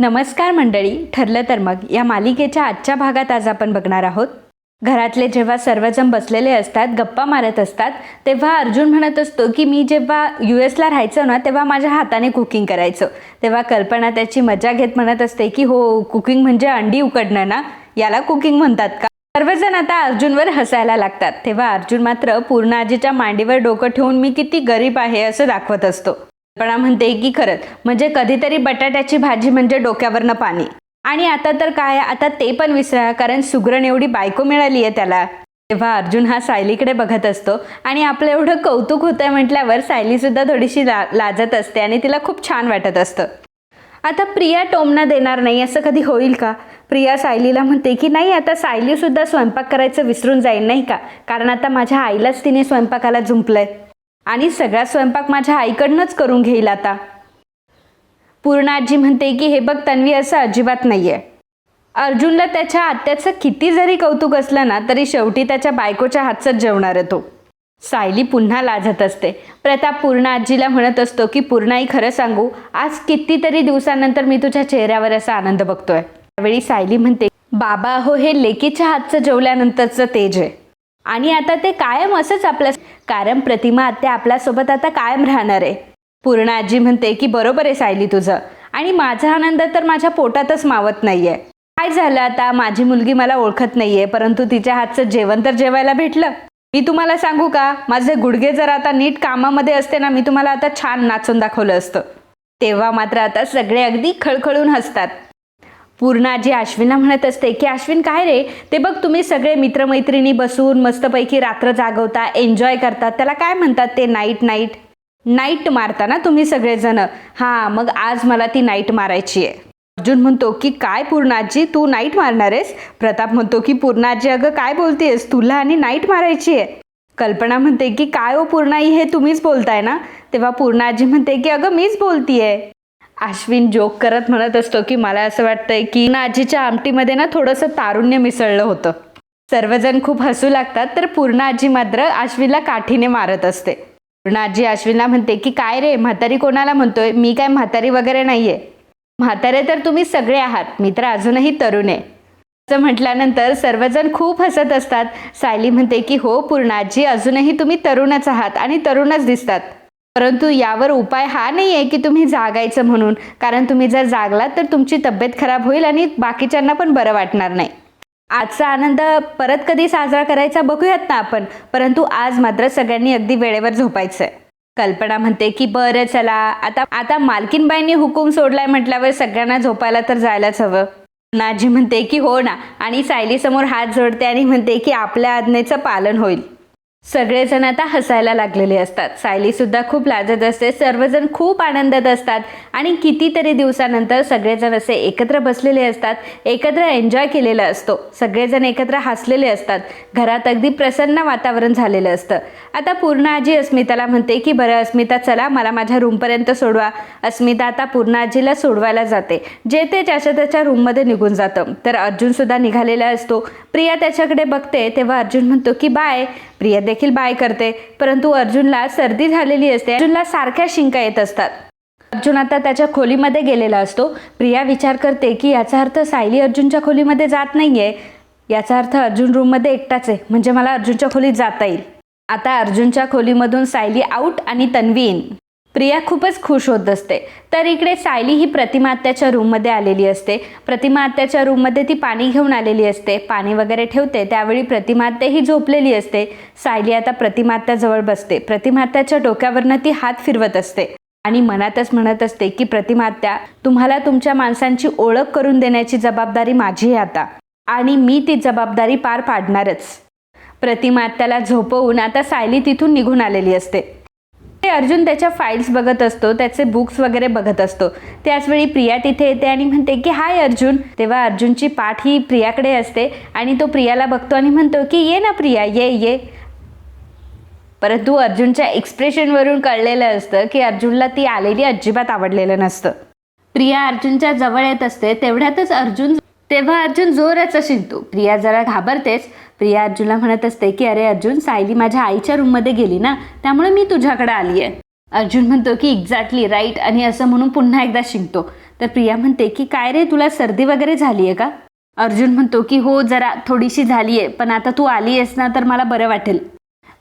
नमस्कार मंडळी ठरलं तर मग या मालिकेच्या आजच्या भागात आज आपण बघणार आहोत. घरातले जेव्हा सर्वजण बसलेले असतात गप्पा मारत असतात तेव्हा अर्जुन म्हणत असतो की मी जेव्हा यू एसला राहायचो ना तेव्हा माझ्या हाताने कुकिंग करायचं. तेव्हा कल्पना त्याची मजा घेत म्हणत असते की हो कुकिंग म्हणजे अंडी उकडणं ना? याला कुकिंग म्हणतात का? सर्वजण आता अर्जुनवर हसायला लागतात. तेव्हा अर्जुन मात्र पूर्ण आजीच्या मांडीवर डोकं ठेवून मी किती गरीब आहे असं दाखवत असतो. कल्पना म्हणते की खरंच म्हणजे कधीतरी बटाट्याची भाजी म्हणजे डोक्यावरनं पाणी. आणि आता तर काय आता ते पण विसरा कारण सुग्रण एवढी बायको मिळाली आहे त्याला. तेव्हा अर्जुन हा सायलीकडे बघत असतो आणि आपलं एवढं कौतुक होतंय म्हटल्यावर सायलीसुद्धा थोडीशी ला लाजत असते आणि तिला खूप छान वाटत असतं. आता प्रिया टोमना देणार नाही असं कधी होईल का? प्रिया सायलीला म्हणते की नाही आता सायलीसुद्धा स्वयंपाक करायचं विसरून जाईल नाही का? कारण आता माझ्या आईलाच तिने स्वयंपाकाला जुंपलंय. आणि सगळा स्वयंपाक माझ्या आईकडनंच करून घेईल आता. पूर्ण आजी म्हणते की हे बघ तन्वी असं अजिबात नाहीये. अर्जुनला त्याच्या आत्याचं किती जरी कौतुक असलं ना तरी शेवटी त्याच्या बायकोच्या हातचंच जेवणार तो. सायली पुन्हा लाजत असते. प्रताप पूर्ण आजीला म्हणत असतो की पूर्णाई खरं सांगू आज कितीतरी दिवसानंतर मी तुझ्या चेहऱ्यावर असा आनंद बघतोय. त्यावेळी सायली म्हणते बाबा हो हे लेकीच्या हातचं जेवल्यानंतरचं तेज आहे. आणि आता ते कायम असंच आपल्या कारण प्रतिमा आत्या आपल्यासोबत आता कायम राहणार आहे. पूर्ण आजी म्हणते की बरोबर आहे सायली तुझं. आणि माझा आनंद तर माझ्या पोटातच मावत नाहीये. काय झालं आता? माझी मुलगी मला ओळखत नाहीये परंतु तिच्या हातचं जेवण तर जेवायला भेटलं. मी तुम्हाला सांगू का? माझे गुडघे जर आता नीट कामामध्ये असते ना मी तुम्हाला आता छान नाचून दाखवलं असतं. तेव्हा मात्र आता सगळे अगदी खळखळून हसतात. पूर्णाजी अश्विनला म्हणत असते की अश्विन काय रे? ते बघ तुम्ही सगळे मित्रमैत्रिणी बसून मस्तपैकी रात्र जागवता एन्जॉय करतात त्याला काय म्हणतात ते? नाईट नाईट नाईट मारता ना तुम्ही सगळेजण. हां मग आज मला ती नाईट मारायची आहे. अर्जुन म्हणतो की काय पूर्णाजी तू नाईट मारणार आहेस? प्रताप म्हणतो की पूर्णाजी अगं काय बोलतेस? तुला आणि नाईट मारायची आहे. कल्पना म्हणते की काय हो पूर्णाई हे तुम्हीच बोलताय ना? तेव्हा पूर्णाजी म्हणते की अगं मीच बोलतीये. अश्विन जोक करत म्हणत असतो की मला असं वाटतंय की ना आजीच्या आमटीमध्ये ना थोडंसं तारुण्य मिसळलं होतं. सर्वजण खूप हसू लागतात तर पूर्ण आजी मात्र अश्विनला काठीने मारत असते. पूर्ण आजी अश्विनला म्हणते की काय रे म्हातारी कोणाला म्हणतोय? मी काय म्हातारी वगैरे नाहीये. म्हातारे तर तुम्ही सगळे आहात मी तर अजूनही तरुण आहे. असं म्हटल्यानंतर सर्वजण खूप हसत असतात. सायली म्हणते की हो पूर्णाजी अजूनही तुम्ही तरुणच आहात आणि तरुणच दिसतात. परंतु यावर उपाय हा नाही आहे की तुम्ही जागायचं म्हणून. कारण तुम्ही जर जागलात तर तुमची तब्येत खराब होईल आणि बाकीच्यांना पण बरं वाटणार नाही. आजचा आनंद परत कधी साजरा करायचा बघूयात ना आपण. परंतु आज मात्र सगळ्यांनी अगदी वेळेवर झोपायचं आहे कल्पना म्हणते की बरं चला आता आता मालकीनबाईंनी हुकूम सोडलाय म्हटल्यावर सगळ्यांना झोपायला तर जायलाच हवं. नाजी म्हणते की हो ना आणि सायलीसमोर हात जोडते आणि म्हणते की आपल्या आज्ञेचं पालन होईल. सगळेजण आता हसायला लागलेले असतात. सायलीसुद्धा खूप लाजत असते. सर्वजण खूप आनंदात असतात. आणि कितीतरी दिवसानंतर सगळेजण असे एकत्र बसलेले असतात. एकत्र एन्जॉय केलेला असतो. सगळेजण एकत्र हसलेले असतात. घरात अगदी प्रसन्न वातावरण झालेलं असतं. आता पूर्ण आजी अस्मिताला म्हणते की बरं अस्मिता चला मला माझ्या रूमपर्यंत सोडवा. अस्मिता आता पूर्ण आजीला सोडवायला जाते. जे ते ज्याच्या त्याच्या रूममध्ये निघून जातं. तर अर्जुनसुद्धा निघालेला असतो. प्रिया त्याच्याकडे बघते. तेव्हा अर्जुन म्हणतो की बाय. प्रिया देखील बाय करते परंतु अर्जुनला सर्दी झालेली असते. अर्जुनला सारख्या शिंका येत असतात. अर्जुन आता त्याच्या खोलीमध्ये गेलेला असतो. प्रिया विचार करते की याचा अर्थ सायली अर्जुनच्या खोलीमध्ये जात नाहीये. याचा अर्थ अर्जुन रूममध्ये एकटाच आहे. म्हणजे मला अर्जुनच्या खोलीत जाता येईल. आता अर्जुनच्या खोलीमधून सायली आऊट आणि तन्वी इन प्रिया खूपच खुश होत असते. तर इकडे सायली ही प्रतिमा आत्याच्या रूममध्ये आलेली असते. प्रतिमा आत्याच्या रूममध्ये ती पाणी घेऊन आलेली असते. पाणी वगैरे ठेवते. त्यावेळी प्रतिमा आत्या ही झोपलेली असते. सायली आता प्रतिमात्याजवळ बसते. प्रतिमात्याच्या डोक्यावरनं ती हात फिरवत असते. आणि मनातच म्हणत असते की प्रतिमा आत्या तुम्हाला तुमच्या माणसांची ओळख करून देण्याची जबाबदारी माझी आहे आता. आणि मी ती जबाबदारी पार पाडणारच. प्रतिमात्याला झोपवून आता सायली तिथून निघून आलेली असते. ते अर्जुन त्याच्या फाईल्स बघत असतो त्याचे बुक्स वगैरे बघत असतो. त्याचवेळी प्रिया तिथे येते आणि म्हणते की हाय अर्जुन. तेव्हा अर्जुनची पाठ ही प्रियाकडे असते आणि तो प्रियाला बघतो आणि म्हणतो की ये ना प्रिया ये ये. परंतु अर्जुनच्या एक्सप्रेशनवरून कळलेलं असतं की अर्जुनला ती आलेली अजिबात आवडलेलं नसतं. प्रिया अर्जुनच्या जवळ येत असते तेवढ्यातच अर्जुन तेव्हा अर्जुन जोराचा शिंकतो प्रिया जरा घाबरतेच प्रिया अर्जुनला म्हणत असते की अरे अर्जुन सायली माझ्या आईच्या रूममध्ये गेली ना त्यामुळे मी तुझ्याकडे आली आहे अर्जुन म्हणतो की एक्झॅक्टली राईट आणि असं म्हणून पुन्हा एकदा शिंकतो. तर प्रिया म्हणते की काय रे तुला सर्दी वगैरे झाली आहे का? अर्जुन म्हणतो की हो जरा थोडीशी झाली आहे पण आता तू आली आहेस ना तर मला बरं वाटेल.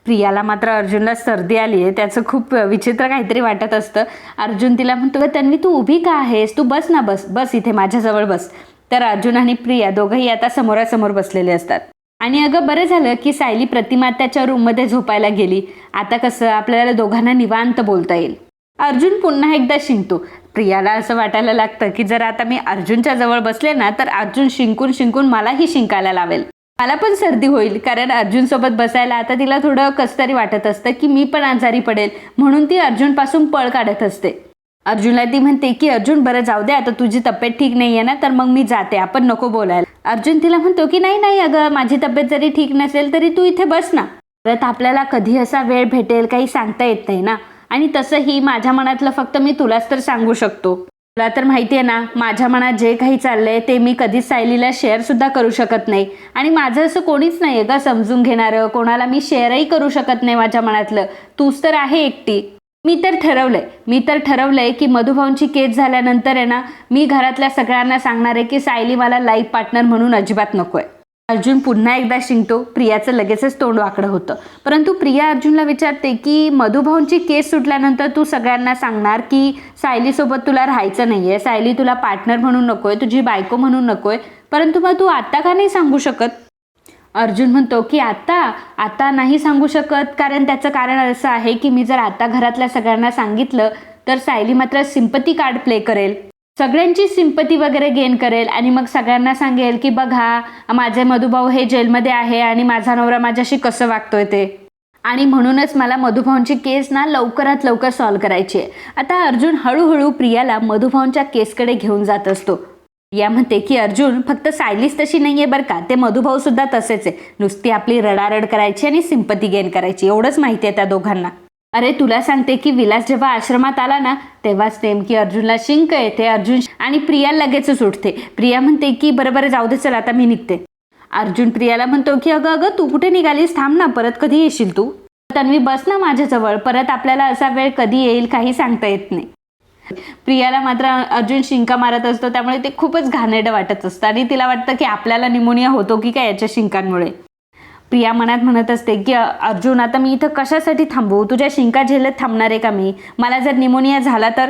प्रियाला मात्र अर्जुनला सर्दी आली आहे त्याचं खूप विचित्र काहीतरी वाटत असतं. अर्जुन तिला म्हणतो तन्वी तू उभी का आहेस? तू बस ना बस बस इथे माझ्याजवळ बस. तर अर्जुन आणि प्रिया दोघंही आता समोरासमोर बसलेले असतात. आणि अगं बरं झालं की सायली प्रतिमा त्याच्या रूममध्ये झोपायला गेली. आता कसं आपल्याला दोघांना निवांत बोलता येईल. अर्जुन पुन्हा एकदा शिंकतो. प्रियाला असं वाटायला लागतं की जर आता मी अर्जुनच्या जवळ बसले ना तर अर्जुन शिंकून शिंकून मलाही शिंकायला लावेल. मला पण सर्दी होईल कारण अर्जुन सोबत बसायला आता तिला थोडं कसतरी वाटत असतं की मी पण आजारी पडेल म्हणून ती अर्जुनपासून पळ काढत असते. अर्जुनला ती म्हणते की अर्जुन बरं जाऊ दे आता तुझी तब्येत ठीक नाही आहे ना तर मग मी जाते आपण नको बोलायला. अर्जुन तिला म्हणतो की नाही नाही अगं माझी तब्येत जरी ठीक नसेल तरी तू इथे बस ना. परत आपल्याला कधी असा वेळ भेटेल काही सांगता येत नाही ना. आणि तसंही माझ्या मनातलं फक्त मी तुलाच तर सांगू शकतो. तुला तर माहिती आहे ना माझ्या मनात जे काही चाललंय ते मी कधीच सायलीला शेअर सुद्धा करू शकत नाही. आणि माझं असं कोणीच नाही आहे का समजून घेणारं. कोणाला मी शेअरही करू शकत नाही माझ्या मनातलं. तूच तर आहे एकटी. मी तर ठरवलंय मी तर ठरवलंय की मधुभाऊंची केस झाल्यानंतर आहे ना मी घरातल्या सगळ्यांना सांगणार आहे की सायली मला लाईफ पार्टनर म्हणून अजिबात नकोय. अर्जुन पुन्हा एकदा शिंकतो प्रियाचं लगेचच तोंड वाकडं होतं. परंतु प्रिया अर्जुनला विचारते की मधुभाऊंची केस सुटल्यानंतर तू सगळ्यांना सांगणार की सायलीसोबत तुला राहायचं नाही आहे सायली तुला पार्टनर म्हणून नकोय तुझी बायको म्हणून नकोय परंतु मग तू आत्ता का नाही सांगू शकत? अर्जुन म्हणतो की आता आता नाही सांगू शकत कारण त्याचं कारण असं आहे की मी जर आता घरातल्या सगळ्यांना सांगितलं तर सायली मात्र सिंपती कार्ड प्ले करेल. सगळ्यांची सिंपती वगैरे गेन करेल आणि मग सगळ्यांना सांगेल की बघा माझे मधुभाऊ हे जेलमध्ये आहे आणि माझा नवरा माझ्याशी कसं वागतोय ते. आणि म्हणूनच मला मधुभाऊंची केस ना लवकरात लवकर सॉल्व्ह करायची आहे. आता अर्जुन हळूहळू प्रियाला मधुभाऊंच्या केसकडे घेऊन जात असतो. प्रिया म्हणते की अर्जुन फक्त सायलीस तशी नाही आहे बरं का. ते मधुभाऊ सुद्धा तसेच आहे. नुसती आपली रडारड करायची आणि सिंपती गेन करायची. एवढंच माहिती आहे त्या दोघांना. अरे तुला सांगते की विलास जेव्हा आश्रमात आला ना तेव्हाच नेमकी अर्जुनला शिंक येते. अर्जुन आणि प्रिया लगेचच उठते. प्रिया म्हणते की बरं बरं जाऊ दे चल आता मी निघते. अर्जुन प्रियाला म्हणतो की अगं अगं तू कुठे निघालीस? थांब ना परत कधी येशील तू? तन्वी बस ना माझ्याजवळ. परत आपल्याला असा वेळ कधी येईल काही सांगता येत नाही. प्रियाला मात्र अर्जुन शिंका मारत असतो त्यामुळे ते खूपच घाणेरडं वाटत असतं आणि तिला वाटतं की आपल्याला निमोनिया होतो की काय याच्या शिंकांमुळे. प्रिया मनात म्हणत असते की अर्जुन आता मी इथं कशासाठी थांबू? तुझ्या शिंका झेलत थांबणार आहे का मी? मला जर निमोनिया झाला तर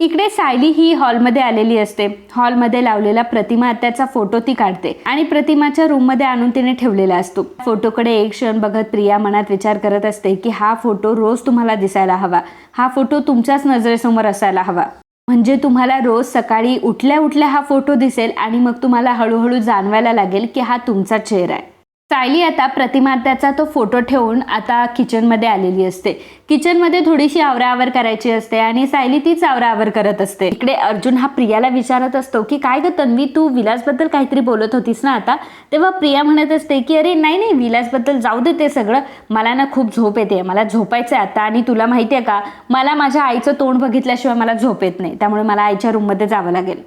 इकडे सायली ही हॉलमध्ये आलेली असते. हॉलमध्ये लावलेला प्रतिमा त्याचा फोटो ती काढते आणि प्रतिमाच्या रूममध्ये आणून तिने ठेवलेला असतो. फोटोकडे एक क्षण बघत प्रिया मनात विचार करत असते की हा फोटो रोज तुम्हाला दिसायला हवा. हा फोटो तुमच्याच नजरेसमोर असायला हवा. म्हणजे तुम्हाला रोज सकाळी उठल्या उठल्या हा फोटो दिसेल आणि मग तुम्हाला हळूहळू जाणवायला लागेल की हा तुमचा चेहरा आहे. सायली आता प्रतिमात्याचा तो फोटो ठेवून आता किचनमध्ये आलेली असते. किचनमध्ये थोडीशी आवराआवर करायची असते आणि सायली तीच आवराआवर करत असते. इकडे अर्जुन हा प्रियाला विचारत असतो की काय ग तन्वी तू विलासबद्दल काहीतरी बोलत होतीस ना आता? तेव्हा प्रिया म्हणत असते की अरे नाही नाही विलासबद्दल जाऊ दे ते सगळं. मला ना खूप झोप येते. मला झोपायचं आहे आता आणि तुला माहिती आहे का? मला माझ्या आईचं तोंड बघितल्याशिवाय मला झोप येत नाही. त्यामुळे मला आईच्या रूममध्ये जावं लागेल.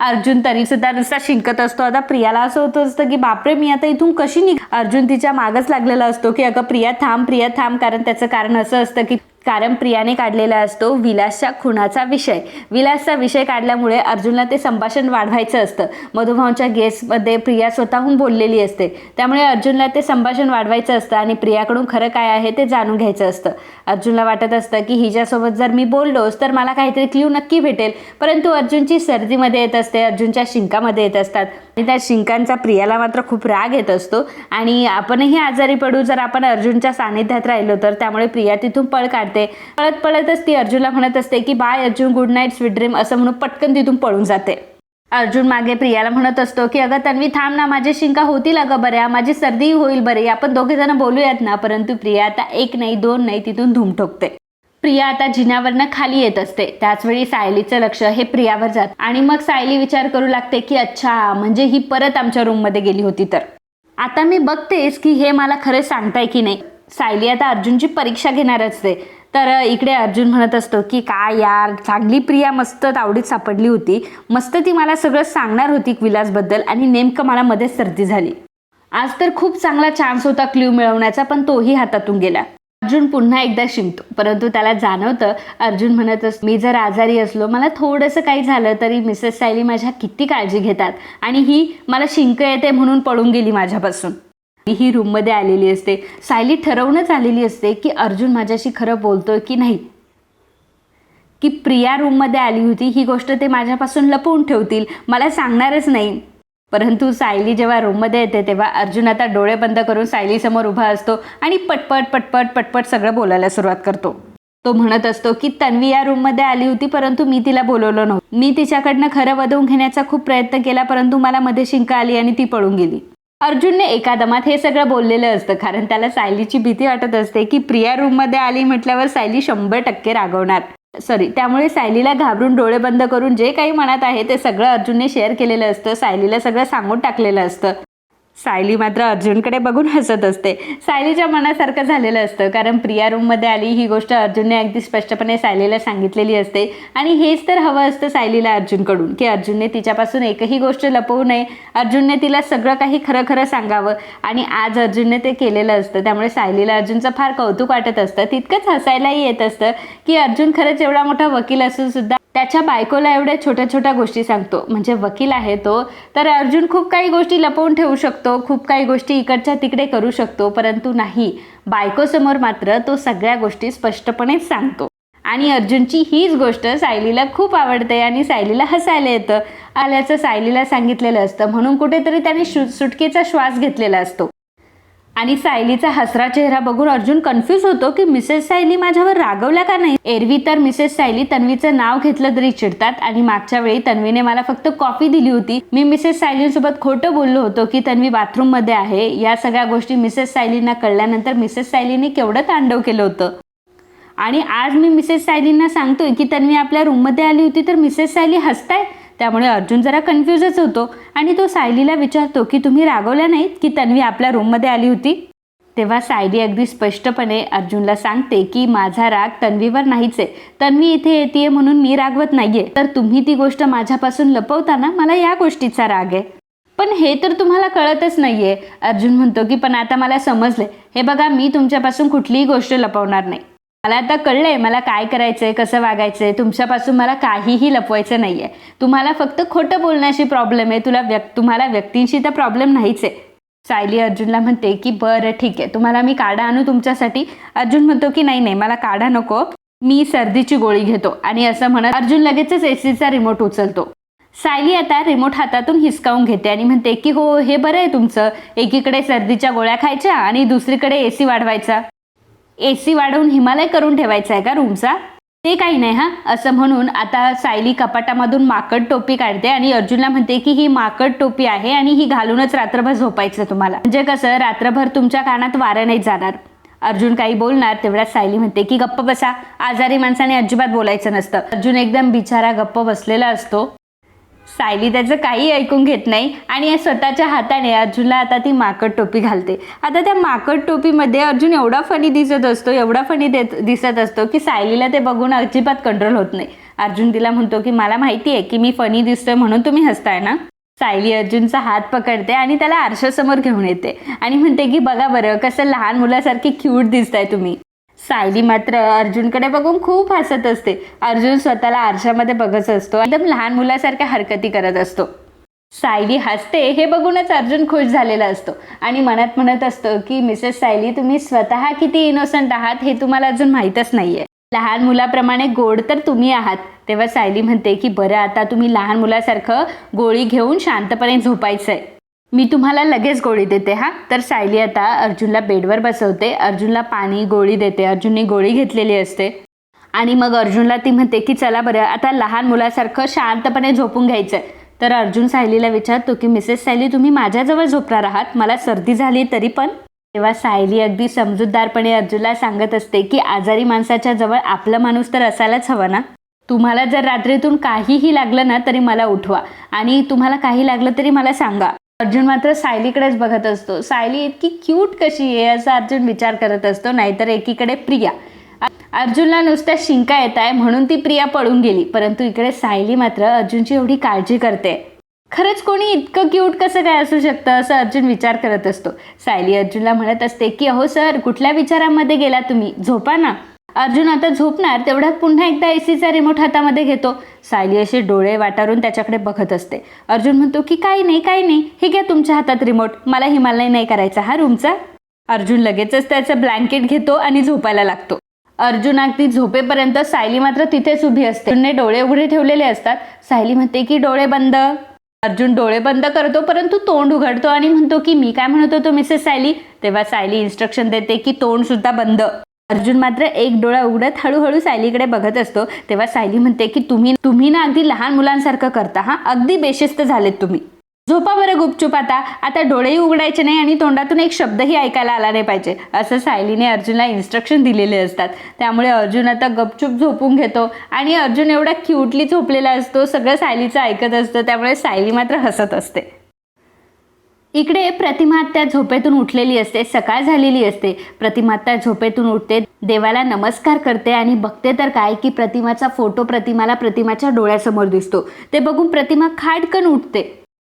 अर्जुन तरी सुद्धा नुसता शिंकत असतो. आता प्रियाला असं होतं असतं की बापरे मी आता इथून कशी निघ? अर्जुन तिच्या मागच लागलेला असतो की अगं प्रिया थांब प्रिया थांब कारण त्याचं कारण असं असतं की कारण प्रियाने काढलेला असतो विलासच्या खुणाचा विषय. विलासचा विषय काढल्यामुळे अर्जुनला ते संभाषण वाढवायचं असतं. मधुभावच्या गेस्टमध्ये प्रिया स्वतःहून बोललेली असते. त्यामुळे अर्जुनला ते संभाषण वाढवायचं असतं आणि प्रियाकडून खरं काय आहे ते जाणून घ्यायचं असतं. अर्जुनला वाटत असतं की हिच्यासोबत जर मी बोललोच तर मला काहीतरी क्ल्यू नक्की भेटेल. परंतु अर्जुनची सर्दीमध्ये येत असते अर्जुनच्या शिंकामध्ये येत असतात. आणि त्या शिंकांचा प्रियाला मात्र खूप राग येत असतो. आणि आपणही आजारी पडू जर आपण अर्जुनच्या सानिध्यात राहिलो तर त्यामुळे प्रिया तिथून पळ काढते. पळत पळतच ती अर्जुनला म्हणत असते की bye Arjun good night sweet dream असं म्हणून पटकन तिथून पळून जाते. अर्जुन मागे प्रियाला म्हणत असतो की अगं तन्वी थांब ना माझी शिंका होतील अगं बऱ्या माझी सर्दी होईल बरी आपण दोघे जण बोलूयात ना. परंतु प्रिया आता एक नाही दोन नाही तिथून धूम ठोकते. प्रिया आता जिन्यावरनं खाली येत असते. त्याचवेळी सायलीचं लक्ष हे प्रियावर जात. आणि मग सायली विचार करू लागते की अच्छा म्हणजे ही परत आमच्या रूममध्ये गेली होती तर? आता मी बघतेस की हे मला खरं सांगताय की नाही. सायली आता अर्जुनची परीक्षा घेणार असते. तर इकडे अर्जुन म्हणत असतो की काय यार चांगली प्रिया मस्त तावडीत सापडली होती. मस्त ती मला सगळं सांगणार होती विलासबद्दल आणि नेमकं मला मध्येच सर्दी झाली. आज तर खूप चांगला चान्स होता क्ल्यू मिळवण्याचा पण तोही हातातून गेला. अर्जुन पुन्हा एकदा शिंकतो परंतु त्याला जाणवतं अर्जुन म्हणत असतो मी जर आजारी असलो मला थोडंसं काही झालं तरी मिसेस सायली माझ्या किती काळजी घेतात आणि ही मला शिंक येते म्हणून पळून गेली माझ्यापासून. ही रूममध्ये आलेली असते. सायली ठरवूनच आलेली असते की अर्जुन माझ्याशी खरं बोलतोय की नाही. की प्रिया रूममध्ये आली होती ही गोष्ट ते माझ्यापासून लपवून ठेवतील मला सांगणारच नाही. परंतु सायली जेव्हा रूममध्ये येते तेव्हा अर्जुन आता डोळे बंद करून सायलीसमोर उभा असतो आणि पटपट पटपट पटपट सगळं बोलायला सुरुवात करतो. तो म्हणत असतो की तन्वी या रूममध्ये आली होती परंतु मी तिला बोलवलं नव्हतं. मी तिच्याकडनं खरं वधवून घेण्याचा खूप प्रयत्न केला परंतु मला मध्ये शिंका आली आणि ती पळून गेली. अर्जुनने एका दमात हे सगळं बोललेलं असतं कारण त्याला सायलीची भीती वाटत असते की प्रिया रूममध्ये आली म्हटल्यावर सायली शंभर टक्के रागवणार. सॉरी त्यामुळे सायलीला घाबरून डोळे बंद करून जे काही मनात आहे ते सगळं अर्जुनने शेअर केलेलं असतं सायलीला सगळं सांगून टाकलेलं असतं. सायली मात्र अर्जुनकडे बघून हसत असते. सायलीच्या मनासारखं झालेलं असतं कारण प्रिया रूममध्ये आली ही गोष्ट अर्जुनने अगदी स्पष्टपणे सायलीला सांगितलेली असते. आणि हेच तर हवं असतं सायलीला अर्जुनकडून की अर्जुनने तिच्यापासून एकही गोष्ट लपवू नये अर्जुनने तिला सगळं काही खरं खरं सांगावं. आणि आज अर्जुनने ते केलेलं असतं त्यामुळे सायलीला अर्जुनचं फार कौतुक वाटत असतं. तितकंच हसायलाही येत असतं की अर्जुन खरंच एवढा मोठा वकील असून सुद्धा त्याच्या बायकोला एवढ्या छोट्या छोट्या गोष्टी सांगतो. म्हणजे वकील आहे तो तर अर्जुन खूप काही गोष्टी लपवून ठेवू शकतो खूप काही गोष्टी इकडच्या तिकडे करू शकतो परंतु नाही. बायकोसमोर मात्र तो सगळ्या गोष्टी स्पष्टपणेच सांगतो. आणि अर्जुनची हीच गोष्ट सायलीला खूप आवडते आणि सायलीला हसायला येतं. आल्याचं सायलीला सांगितलेलं असतं. म्हणून कुठेतरी त्याने शु सुटकेचा श्वास घेतलेला असतो. आणि सायलीचा हसरा चेहरा बघून अर्जुन कन्फ्यूज होतो की मिसेस सायली माझ्यावर रागवल्या का नाही? एरवी तर मिसेस सायली तन्वीचं नाव घेतलं तरी चिडतात आणि मागच्या वेळी तन्वीने मला फक्त कॉफी दिली होती. मी मिसेस सायलीसोबत खोटं बोललो होतो की तन्वी बाथरूममध्ये आहे. या सगळ्या गोष्टी मिसेस सायलींना कळल्यानंतर मिसेस सायलीने केवढं तांडव केलं होतं. आणि आज मी मिसेस सायलींना सांगतोय की तन्वी आपल्या रूममध्ये आली होती तर मिसेस सायली हसताय? त्यामुळे अर्जुन जरा कन्फ्युजच होतो आणि तो सायलीला विचारतो की तुम्ही रागवल्या नाहीत की तन्वी आपल्या रूममध्ये आली होती? तेव्हा सायली अगदी स्पष्टपणे अर्जुनला सांगते की माझा राग तन्वीवर नाहीच आहे. तन्वी इथे येते म्हणून मी रागवत नाहीये. तर तुम्ही ती गोष्ट माझ्यापासून लपवताना मला या गोष्टीचा राग आहे. पण हे तर तुम्हाला कळतच नाहीये. अर्जुन म्हणतो की पण आता मला समजले हे बघा मी तुमच्यापासून कुठलीही गोष्ट लपवणार नाही. मला आता कळलंय मला काय करायचंय कसं वागायचंय. तुमच्यापासून मला काहीही लपवायचं नाहीये. तुम्हाला फक्त खोटं बोलण्याशी प्रॉब्लेम आहे. तुला व्यक् तुम्हाला व्यक्तींशी तर प्रॉब्लेम नाहीच आहे. सायली अर्जुनला म्हणते की बरं ठीक आहे. तुम्हाला मी काढा आणू तुमच्यासाठी. अर्जुन म्हणतो की नाही नाही मला काढा नको. मी सर्दीची गोळी घेतो. आणि असं म्हणत अर्जुन लगेचच एसीचा रिमोट उचलतो. सायली आता रिमोट हातातून हिसकावून घेते आणि म्हणते की हो हे बरं आहे तुमचं. एकीकडे सर्दीच्या गोळ्या खायच्या आणि दुसरीकडे एसी वाढवायचा. ए सी वाढवून हिमालय करून ठेवायचा आहे का रूमचा? ते काही नाही हा. असं म्हणून आता सायली कपाटामधून माकड टोपी काढते आणि अर्जुनला म्हणते की ही माकड टोपी आहे आणि ही घालूनच रात्रभर झोपायचं तुम्हाला. म्हणजे कसं रात्रभर तुमच्या कानात वारं नाही जाणार. अर्जुन काही बोलणार तेवढ्यात सायली म्हणते की गप्प बसा. आजारी माणसाने अजिबात बोलायचं नसतं. अर्जुन एकदम बिचारा गप्प बसलेला असतो. सायली त्याचं काही ऐकून घेत नाही आणि स्वतःच्या हाताने अर्जुनला आता ती माकड टोपी घालते. आता त्या माकड टोपीमध्ये अर्जुन एवढा फनी दिसत असतो एवढा फनी देत दिसत असतो की सायलीला ते बघून अजिबात कंट्रोल होत नाही. अर्जुन तिला म्हणतो की मला माहिती आहे की मी फनी दिसतोय म्हणून तुम्ही हसताय ना? सायली अर्जुनचा हात पकडते आणि त्याला आरशासमोर घेऊन येते आणि म्हणते की बघा बरं कसं लहान मुलासारखी क्यूट दिसताय तुम्ही. सायली मात्र अर्जुनकडे बघून खूप हसत असते. अर्जुन स्वतःला आरशामध्ये बघत असतो एकदम लहान मुलासारख्या हरकती करत असतो. सायली हसते हे बघूनच अर्जुन खुश झालेला असतो आणि मनात म्हणत असतो की मिसेस सायली तुम्ही स्वतः किती इनोसंट आहात हे तुम्हाला अजून माहीतच नाहीये. लहान मुलाप्रमाणे गोड तर तुम्ही आहात. तेव्हा सायली म्हणते की बरं आता तुम्ही लहान मुलासारखं गोळी घेऊन शांतपणे झोपायचंय. मी तुम्हाला लगेच गोळी देते हा. तर सायली आता अर्जुनला बेडवर बसवते. अर्जुनला पाणी गोळी देते. अर्जुनने गोळी घेतलेली असते. आणि मग अर्जुनला ती म्हणते की चला बरं आता लहान मुलासारखं शांतपणे झोपून घ्यायचं तर अर्जुन सायलीला विचारतो की मिसेस सायली तुम्ही माझ्याजवळ झोपणार आहात? मला सर्दी झाली तरी पण? तेव्हा सायली अगदी समजूतदारपणे अर्जुनला सांगत असते की आजारी माणसाच्या जवळ आपलं माणूस तर असायलाच हवं ना? तुम्हाला जर रात्रीतून काहीही लागलं ना तरी मला उठवा. आणि तुम्हाला काही लागलं तरी मला सांगा. अर्जुन मात्र सायलीकडेच बघत असतो. सायली इतकी क्यूट कशी आहे असा अर्जुन विचार करत असतो नाहीतर एकीकडे प्रिया. अर्जुनला नुसत्या शिंका येत आहे म्हणून ती प्रिया पळून गेली. परंतु इकडे सायली मात्र अर्जुनची एवढी काळजी करते. खरंच कोणी इतकं क्यूट कसं काय असू शकतं असं अर्जुन विचार करत असतो. सायली अर्जुनला म्हणत असते की अहो सर कुठल्या विचारांमध्ये गेला तुम्ही? झोपा ना. अर्जुन आता झोपणार तेवढ्यात पुन्हा एकदा एसीचा रिमोट हातामध्ये घेतो. सायली असे डोळे वाटारून त्याच्याकडे बघत असते. अर्जुन म्हणतो की काही नाही काही नाही. हे घ्या तुमच्या हातात रिमोट मला हिमालय नाही करायचा हा रूमचा अर्जुन लगेचच त्याचं ब्लँकेट घेतो आणि झोपायला लागतो. अर्जुन अगदी झोपेपर्यंत सायली मात्र तिथेच उभी असते. अर्जुनने डोळे उघडे ठेवलेले असतात. सायली म्हणते की डोळे बंद. अर्जुन डोळे बंद करतो परंतु तोंड उघडतो आणि म्हणतो की मी काय म्हणत होतो मिसेस सायली? तेव्हा सायली इन्स्ट्रक्शन देते की तोंड सुद्धा बंद. अर्जुन मात्र एक डोळा उघडत हळूहळू सायलीकडे बघत असतो. तेव्हा सायली म्हणते की तुम्ही तुम्ही ना अगदी लहान मुलांसारखं करता हा? अगदी बेशिस्त झालेत तुम्ही. झोपा बरं गुपचूप आता. आता डोळेही उघडायचे नाही आणि तोंडातून एक शब्दही ऐकायला आला नाही पाहिजे. असं सायलीने अर्जुनला इन्स्ट्रक्शन दिलेले असतात. त्यामुळे अर्जुन आता गपचूप झोपून घेतो आणि अर्जुन एवढा क्यूटली झोपलेला असतो सगळं सायलीचं ऐकत असतं त्यामुळे सायली मात्र हसत असते. इकडे प्रतिमा त्या झोपेतून उठलेली असते सकाळ झालेली असते. प्रतिमा त्या झोपेतून उठते देवाला नमस्कार करते आणि बघते तर काय की प्रतिमाचा फोटो प्रतिमाला प्रतिमाच्या डोळ्यासमोर दिसतो. ते बघून प्रतिमा खाडकन उठते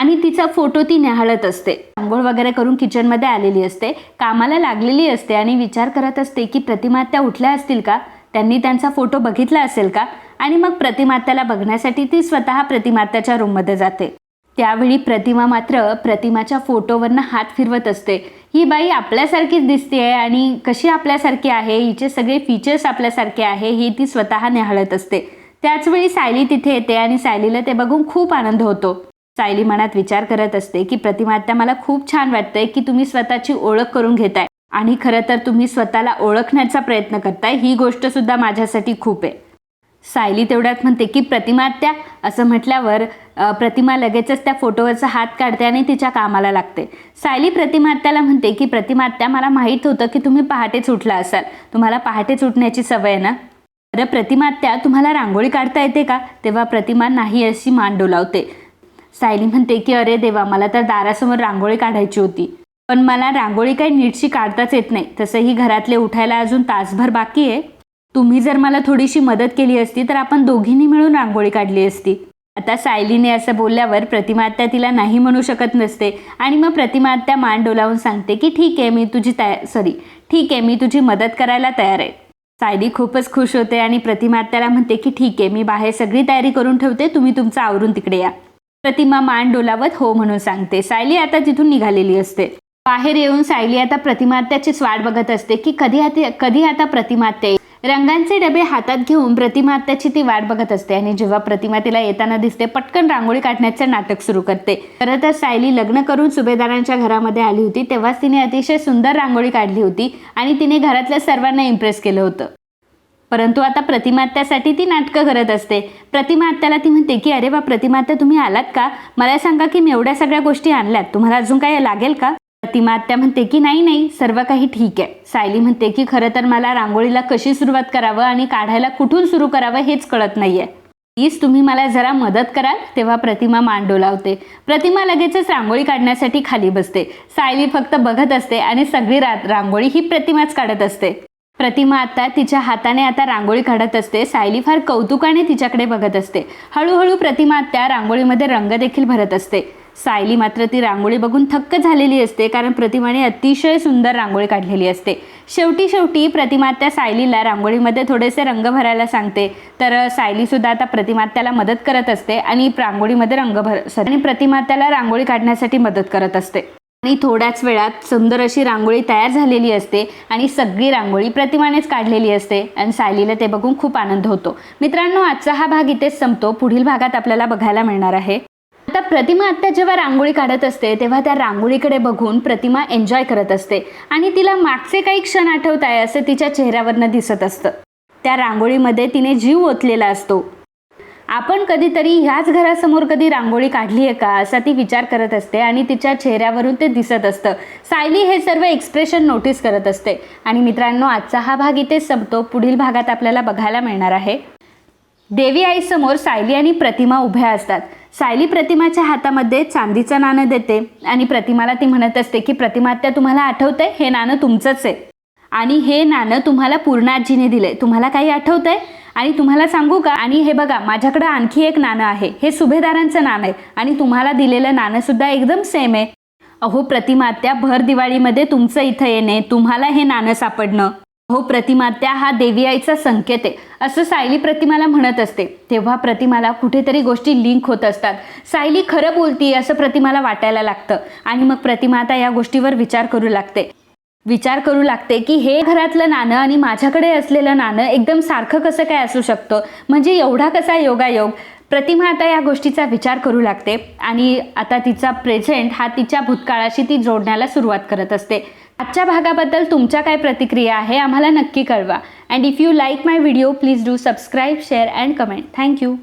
आणि तिचा फोटो ती न्याहाळत असते. आंघोळ वगैरे करून किचनमध्ये आलेली असते. कामाला लागलेली असते आणि विचार करत असते की प्रतिमा त्या उठल्या असतील का? त्यांनी त्यांचा फोटो बघितला असेल का? आणि मग प्रतिमात्याला बघण्यासाठी ती स्वतः प्रतिमात्याच्या रूममध्ये जाते. त्यावेळी प्रतिमा मात्र प्रतिमाच्या फोटोवरनं हात फिरवत असते. ही बाई आपल्यासारखीच दिसते आणि कशी आपल्यासारखी आहे? हिचे सगळे फीचर्स आपल्यासारखे आहे हे ती स्वतः निहाळत असते. त्याचवेळी सायली तिथे येते आणि सायलीला ते बघून खूप आनंद होतो. सायली मनात विचार करत असते की प्रतिमा आता मला खूप छान वाटतंय की तुम्ही स्वतःची ओळख करून घेताय. आणि खरं तर तुम्ही स्वतःला ओळखण्याचा प्रयत्न करताय. ही गोष्ट सुद्धा माझ्यासाठी खूप आहे. सायली तेवढ्यात म्हणते की प्रतिमा त्या असं म्हटल्यावर प्रतिमा लगेचच त्या फोटोवरचा हात काढते आणि तिच्या कामाला लागते. सायली प्रतिमात्याला म्हणते की प्रतिमात्या मला माहीत होतं की तुम्ही पहाटेच उठला असाल. तुम्हाला पहाटेच उठण्याची सवय आहे ना? तर प्रतिमात्या तुम्हाला रांगोळी काढता येते का? तेव्हा प्रतिमा नाही अशी मान डोलावते. सायली म्हणते की अरे देवा मला तर दारासमोर रांगोळी काढायची होती. पण मला रांगोळी काही नीटशी काढताच येत नाही. तसंही घरातले उठायला अजून तासभर बाकी आहे. तुम्ही जर मला थोडीशी मदत केली असती तर आपण दोघींनी मिळून रांगोळी काढली असती. आता सायलीने असं बोलल्यावर प्रतिमा आत्या तिला नाही म्हणू शकत नसते आणि मग प्रतिमा आत्या मान डोलावून सांगते की ठीक आहे मी तुझी तया सॉरी ठीक आहे मी तुझी मदत करायला तयार आहे. सायली खूपच खुश होते आणि प्रतिमा आत्याला म्हणते की ठीक आहे मी बाहेर सगळी तयारी करून ठेवते तुम्ही तुमचं आवरून तिकडे या. प्रतिमा मान डोलावत हो म्हणून सांगते. सायली आता तिथून निघालेली असते. बाहेर येऊन सायली आता प्रतिमात्याचीच वाट बघत असते की कधी आता कधी आता प्रतिमात्या येईल. रंगांचे डबे हातात घेऊन प्रतिमात्याची ती वाट बघत असते आणि जेव्हा प्रतिमा तिला येताना दिसते पटकन रांगोळी काढण्याचे नाटक सुरू करते. खरं तर सायली लग्न करून सुभेदारांच्या घरामध्ये आली होती तेव्हाच तिने अतिशय सुंदर रांगोळी काढली होती आणि तिने घरातल्या सर्वांना इम्प्रेस केलं होतं. परंतु आता प्रतिमात्यासाठी ती नाटकं करत असते. प्रतिमा आत्याला ती म्हणते की अरे वा प्रतिमात्या तुम्ही आलात का? मला सांगा की मी एवढ्या सगळ्या गोष्टी आणल्यात. तुम्हाला अजून काय लागेल का? प्रतिमा आत्या म्हणते की नाही नाही सर्व काही ठीक आहे. सायली म्हणते की खरं तर मला रांगोळीला कशी सुरुवात करावं आणि काढायला कुठून सुरू करावं हेच कळत नाहीये. प्लीज तुम्ही मला जरा मदत कराल. तेव्हा प्रतिमा मान डोलावते प्रतिमा लगेचच रांगोळी काढण्यासाठी खाली बसते. सायली फक्त बघत असते आणि सगळी रा रांगोळी ही प्रतिमाच काढत असते. प्रतिमा आता तिच्या हाताने आता रांगोळी काढत असते. सायली फार कौतुकाने तिच्याकडे बघत असते. हळूहळू प्रतिमा आत्या रांगोळीमध्ये रंग देखील भरत असते. सायली मात्र ती रांगोळी बघून थक्क झालेली असते कारण प्रतिमाने अतिशय सुंदर रांगोळी काढलेली असते. शेवटी शेवटी प्रतिमा त्या सायलीला रांगोळीमध्ये थोडेसे रंग भरायला सांगते. तर सायलीसुद्धा आता प्रतिमात्याला मदत करत असते आणि रांगोळीमध्ये रंग भर sorry, आणि प्रतिमात्याला रांगोळी काढण्यासाठी मदत करत असते. आणि थोड्याच वेळात सुंदर अशी रांगोळी तयार झालेली असते आणि सगळी रांगोळी प्रतिमानेच काढलेली असते आणि सायलीला ते बघून खूप आनंद होतो. मित्रांनो आजचा हा भाग इथेच संपतो. पुढील भागात आपल्याला बघायला मिळणार आहे. आता प्रतिमा आत्ता जेव्हा रांगोळी काढत असते तेव्हा त्या रांगोळीकडे बघून प्रतिमा एन्जॉय करत असते. आणि तिला मागचे काही क्षण आठवत आहे असं तिच्या चेहऱ्यावरनं दिसत असतं. त्या रांगोळीमध्ये तिने जीव ओतलेला असतो. आपण कधीतरी ह्याच घरासमोर कधी रांगोळी काढली आहे का असा ती विचार करत असते आणि तिच्या चेहऱ्यावरून ते दिसत असतं. सायली हे सर्व एक्सप्रेशन नोटीस करत असते. आणि मित्रांनो आजचा हा भाग इथेच संपतो. पुढील भागात आपल्याला बघायला मिळणार आहे. देवी आईसमोर सायली आणि प्रतिमा उभ्या असतात. सायली प्रतिमाच्या हातामध्ये चांदीचं नाणं देते आणि प्रतिमाला ती म्हणत असते की प्रतिमा त्या तुम्हाला आठवतंय? हे नाणं तुमचंच आहे. आणि हे नाणं तुम्हाला पूर्णाजीने दिले. दिलंय तुम्हाला काही आठवतंय? आणि तुम्हाला सांगू का? आणि हे बघा माझ्याकडे आणखी एक नाणं आहे. हे सुभेदारांचं नाणं आहे. आणि तुम्हाला दिलेलं नाणं सुद्धा एकदम सेम आहे. अहो प्रतिमात्या भर दिवाळीमध्ये तुमचं इथं येणे तुम्हाला हे नाणं सापडणं. हो प्रतिमात्या हा देवी आईचा संकेत आहे. असं सायली प्रतिमाला म्हणत असते. तेव्हा प्रतिमाला कुठेतरी गोष्टी लिंक होत असतात. सायली खरं बोलती असं प्रतिमाला वाटायला लागतं. आणि मग प्रतिमा आता या गोष्टीवर विचार करू लागते. विचार करू लागते की हे घरातलं नाणं आणि माझ्याकडे असलेलं नाणं एकदम सारखं कसं काय असू शकतं? म्हणजे एवढा कसा योगायोग? प्रतिमा आता या गोष्टीचा विचार करू लागते. आणि आता तिचा प्रेझेंट हा तिच्या भूतकाळाशी ती जोडण्याला सुरुवात करत असते. आजच्या भागाबद्दल तुमच्या काय प्रतिक्रिया आहे आम्हाला नक्की कळवा. And if you like my video please do subscribe share and comment thank you